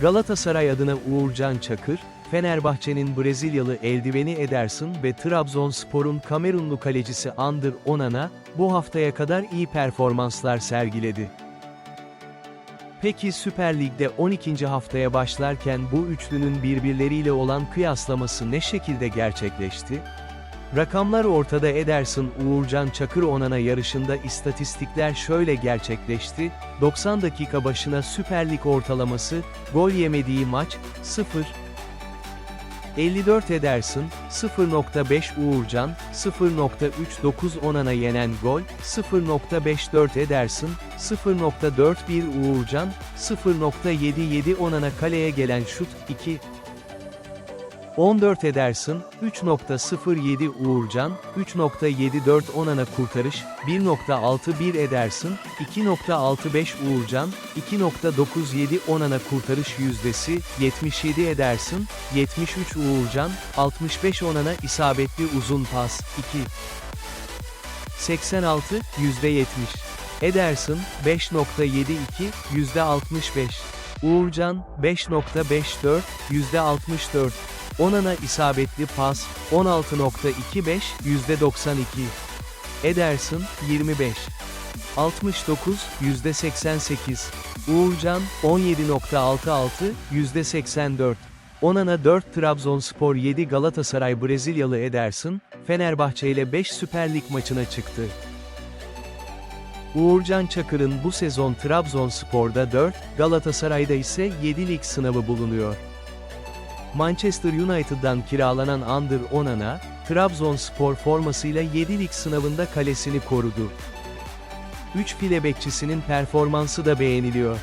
Galatasaray adına Uğurcan Çakır, Fenerbahçe'nin Brezilyalı Eldiveni Ederson ve Trabzonspor'un Kamerunlu kalecisi Andır Onana, bu haftaya kadar iyi performanslar sergiledi. Peki Süper Lig'de 12. haftaya başlarken bu üçlünün birbirleriyle olan kıyaslaması ne şekilde gerçekleşti? Rakamlar ortada Ederson Uğurcan Çakır Onana yarışında istatistikler şöyle gerçekleşti, 90 dakika başına Süper Lig ortalaması, gol yemediği maç, 0, 54 Ederson, 0.5 Uğurcan, 0.39 Onana yenen gol, 0.54 Ederson, 0.41 Uğurcan, 0.77 Onana kaleye gelen şut, 2, 14 Ederson, 3.07 Uğurcan, 3.74 Onana kurtarış, 1.61 Ederson, 2.65 Uğurcan, 2.97 Onana kurtarış yüzdesi, 77 Ederson, 73 Uğurcan, 65 Onana isabetli uzun pas, 2. 86, %70. Ederson, 5.72, %65. Uğurcan, 5.54, %64. Onana isabetli pas, 16.25, %92. Ederson, 25. 69, %88. Uğurcan, 17.66, %84. Onana 4 Trabzonspor 7 Galatasaray Brezilyalı Ederson, Fenerbahçe ile 5 Süper Lig maçına çıktı. Uğurcan Çakır'ın bu sezon Trabzonspor'da 4, Galatasaray'da ise 7 lig sınavı bulunuyor. Manchester United'dan kiralanan Andır Onana, Trabzonspor formasıyla 7 lig sınavında kalesini korudu. 3 file bekçisinin performansı da beğeniliyor.